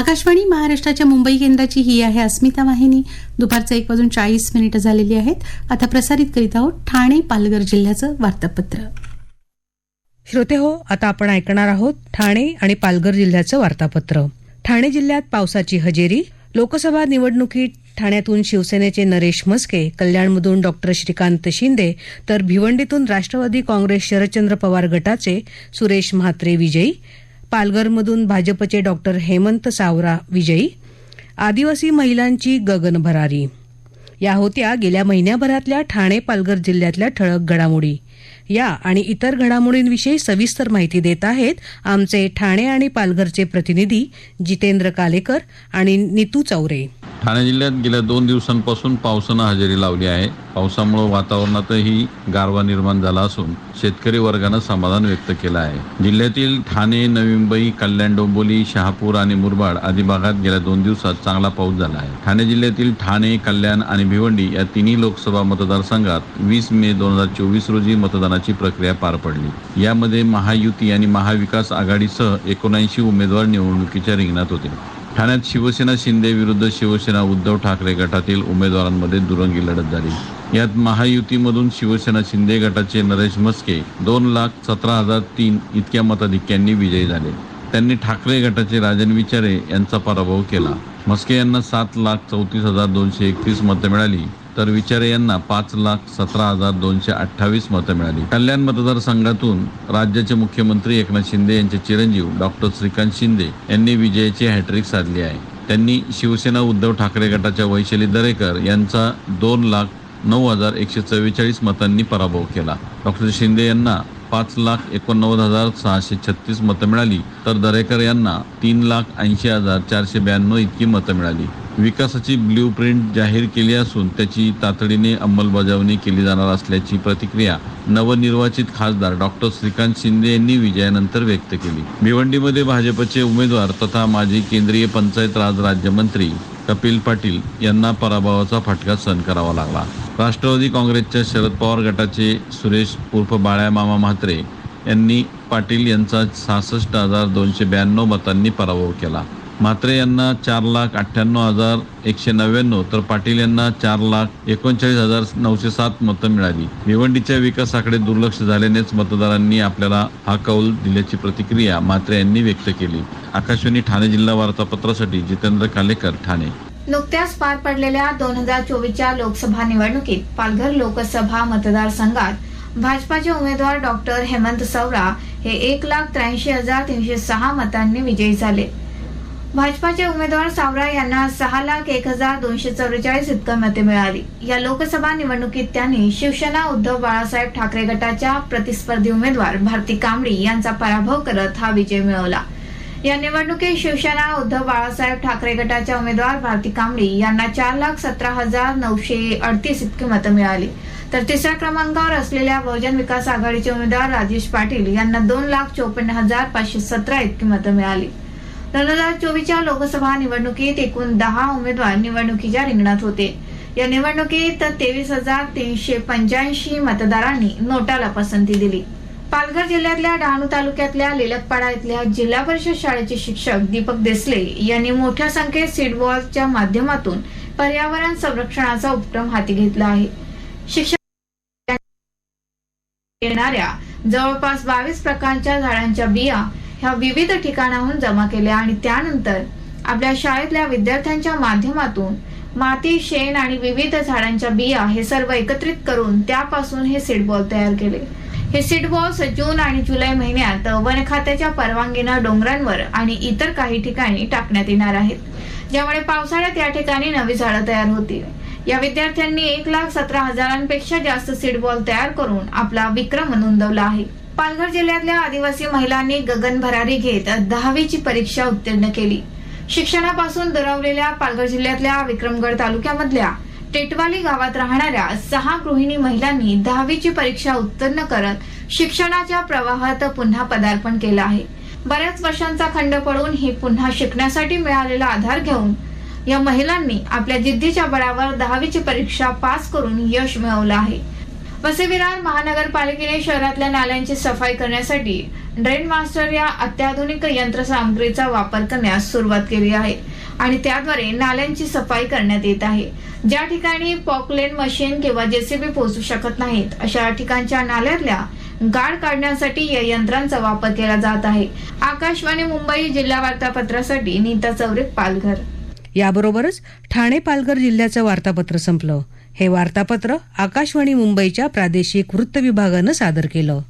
आकाशवाणी महाराष्ट्राच्या मुंबई केंद्राची ही आहे अस्मिता वाहिनी. दुपारचं एक वाजून चाळीस मिनिटं झालेली आहेत. आता प्रसारित करीत आहोत ठाणे पालघर जिल्ह्याचं वार्तापत्र. श्रोते हो आता आपण ऐकणार आहोत ठाणे आणि पालघर जिल्ह्याचं वार्तापत्र. ठाणे जिल्ह्यात पावसाची हजेरी. लोकसभा निवडणुकीत ठाण्यातून शिवसेनेचे नरेश मस्के कल्याणमधून डॉक्टर श्रीकांत शिंदे तर भिवंडीतून राष्ट्रवादी काँग्रेस शरदचंद्र पवार गटाचे सुरेश म्हात्रे विजयी. पालघरमधून भाजपचे डॉक्टर हेमंत सावरा विजयी आदिवासी महिलांची गगन भरारी. या होत्या गेल्या महिन्याभरातल्या ठाणे पालघर जिल्ह्यातल्या ठळक घडामोडी. या आणि इतर घडामोडींविषयी सविस्तर माहिती देत आहेत आमचे ठाणे आणि पालघरचे प्रतिनिधी जितेंद्र कालेकर आणि नीतू चौरे. ठाणे जिल्ह्यात गेल्या दोन दिवसांपासून पावसानं हजेरी लावली आहे. पावसामुळे वातावरणातही गारवा निर्माण झाला असून शेतकरी वर्गानं समाधान व्यक्त केलं आहे. जिल्ह्यातील ठाणे नवी मुंबई कल्याण डोंबोली शहापूर आणि मुरबाड आदी भागात गेल्या दोन दिवसात चांगला पाऊस झाला आहे. ठाणे जिल्ह्यातील ठाणे कल्याण आणि भिवंडी या तिन्ही लोकसभा मतदारसंघात वीस मे दोन हजार चोवीस रोजी मतदानाची प्रक्रिया पार पडली. यामध्ये महायुती आणि महाविकास आघाडीसह एकोणऐंशी उमेदवार निवडणुकीच्या रिंगणात होते. ठाण्यात शिवसेना शिंदे विरुद्ध शिवसेना उद्धव ठाकरे गटातील उमेदवारांमध्ये दुरंगी लढत झाली. यात महायुतीमधून शिवसेना शिंदे गटाचे नरेश मस्के दोन लाख सतरा हजार तीन इतक्या मताधिक्यांनी विजयी झाले. त्यांनी ठाकरे गटाचे राजन विचारे यांचा पराभव केला. मस्के यांना सात लाख चौतीस हजार दोनशे एकतीस मतं मिळाली. तर विचारे यांना पाच लाख सतरा हजार दोनशे अठ्ठावीस मतं मिळाली. कल्याण मतदारसंघातून राज्याचे मुख्यमंत्री एकनाथ शिंदे यांचे चिरंजीव डॉक्टर श्रीकांत शिंदे यांनी विजयाची हॅट्रिक साधली आहे. त्यांनी शिवसेना उद्धव ठाकरे गटाच्या वैशाली दरेकर यांचा दोन लाख नऊ हजार एकशे चव्वेचाळीस मतांनी पराभव केला. डॉक्टर शिंदे यांना पाच लाख एकोणनव्वद हजार सहाशे छत्तीस मतं मिळाली तर दरेकर यांना तीन लाख ऐंशी हजार चारशे ब्याण्णव इतकी मतं मिळाली. विकासाची ब्ल्यू प्रिंट जाहीर केली असून त्याची तातडीने अंमलबजावणी केली जाणार असल्याची प्रतिक्रिया नवनिर्वाचित खासदार डॉक्टर श्रीकांत शिंदे यांनी विजयानंतर व्यक्त केली. भिवंडीमध्ये भाजपचे उमेदवार तथा माजी केंद्रीय पंचायत राज राज्यमंत्री कपिल पाटील यांना पराभवाचा फटका सहन करावा लागला. राष्ट्रवादी काँग्रेसच्या शरद पवार गटाचे सुरेश उर्फ बाळ्या मामा म्हात्रे यांनी पाटील यांचा सहासष्ट हजार दोनशे ब्याण्णव मतांनी पराभव केला. म्हात्रे यांना चार लाख अठ्ठ्याण्णव हजार एकशे नव्याण्णव तर पाटील यांना चार लाख एकोणचाळीस हजार नऊशे सात मतं मिळाली. भिवंडीच्या विकासाकडे दुर्लक्ष झाल्यानेच मतदारांनी आपल्याला हा कौल दिल्याची प्रतिक्रिया म्हात्रे यांनी व्यक्त केली. आकाशवाणी ठाणे जिल्हा वार्तापत्रासाठी जितेंद्र कालेकर ठाणे. नुकत्याच पार पडलेल्या दोन हजार चोवीसच्या लोकसभा निवडणुकीत पालघर लोकसभा मतदारसंघात भाजपाचे उमेदवार डॉक्टर हेमंत सवरा हे एक लाख त्र्याऐंशी हजार तीनशे सहा मतांनी विजयी झाले. भाजपाचे उमेदवार सावरा यांना सहा लाख एक हजार दोनशे चौवेचाळीस इतकं मते मिळाली. या लोकसभा निवडणुकीत त्यांनी शिवसेना उद्धव बाळासाहेब ठाकरे गटाच्या प्रतिस्पर्धी उमेदवार भारती कांबळी यांचा पराभव करत हा विजय मिळवला. या निवडणुकीत शिवसेना उद्धव बाळासाहेब ठाकरे गटाच्या उमेदवार भारती कांबळी यांना चार लाख सतरा हजार नऊशे अडतीस इतकी मतं मिळाली. तर तिसऱ्या क्रमांकावर असलेल्या बहुजन विकास आघाडीचे उमेदवार राजेश पाटील यांना दोन लाख चोपन्न हजार पाचशे सतरा इतकी मतं मिळाली. दोन हजार चोवीसच्या लोकसभा निवडणुकीत एकूण दहा उमेदवार निवडणुकीच्या रिंगणात होते. या निवडणुकीत तेवीस हजार तीनशे पंच्याऐंशी मतदारांनी नोटाला पसंती दिली. पालघर जिल्ह्यातल्या डहाणू तालुक्यातल्या लिलकपाडा इथल्या जिल्हा परिषद शाळेचे शिक्षक दीपक देसले यांनी मोठ्या संख्येत सीडबॉलच्या माध्यमातून पर्यावरण संरक्षणाचा उपक्रम हाती घेतला आहे. शिक्षक येणाऱ्या जवळपास बावीस प्रकारच्या झाडांच्या बिया ह्या विविध ठिकाणाहून जमा केल्या आणि त्यानंतर आपल्या शाळेतल्या विद्यार्थ्यांच्या माध्यमातून माती शेण आणि विविध झाडांच्या बिया हे सर्व एकत्रित करून त्यापासून हे सीडबॉल तयार केले. हे सीडबॉल्स जून आणि जुलै महिन्यात वन खात्याच्या परवानगीनं डोंगरांवर आणि इतर काही ठिकाणी टाकण्यात येणार आहेत. ज्यामुळे पावसाळ्यात या ठिकाणी नवी झाडं तयार होतील. या विद्यार्थ्यांनी एक लाख सतरा हजारांपेक्षा जास्त सीडबॉल तयार करून आपला विक्रम नोंदवला आहे. पालघर जिल्ह्यातल्या आदिवासी महिलांनी गगन भरारी घेत दहावीची परीक्षा उत्तीर्ण केली. शिक्षणापासून दुरावलेल्या पालघर जिल्ह्यातल्या विक्रमगड तालुक्यामधल्या टेटवाली गावात राहणाऱ्या सहा गृहिणी महिलांनी दहावीची परीक्षा उत्तीर्ण करत शिक्षणाच्या प्रवाहात पुन्हा पदार्पण केलं आहे. बऱ्याच वर्षांचा खंड पडून ही पुन्हा शिकण्यासाठी मिळालेला आधार घेऊन या महिलांनी आपल्या जिद्दीच्या बळावर दहावीची परीक्षा पास करून यश मिळवलं आहे. विरार महानगरपालिकेने शहरातल्या नाल्यांची सफाई करण्यासाठी ड्रेन मास्टर या अत्याधुनिक यंत्रसामग्रीचा वापर करण्यास सुरुवात केली आहे आणि त्याद्वारे नाल्यांची सफाई करण्यात येत आहे. ज्या ठिकाणी पॉकलेन मशीन किंवा जेसीबी पोहोचू शकत नाहीत अशा ठिकाणच्या नाल्यातल्या गाळ काढण्यासाठी या यंत्रांचा वापर केला जात आहे. आकाशवाणी मुंबई जिल्हा वार्तापत्रासाठी नीता चौरे पालघर. याबरोबरच ठाणे पालघर जिल्ह्याचं वार्तापत्र संपलं. हे वार्तापत्र आकाशवाणी मुंबईच्या प्रादेशिक वृत्त विभागानं सादर केलं.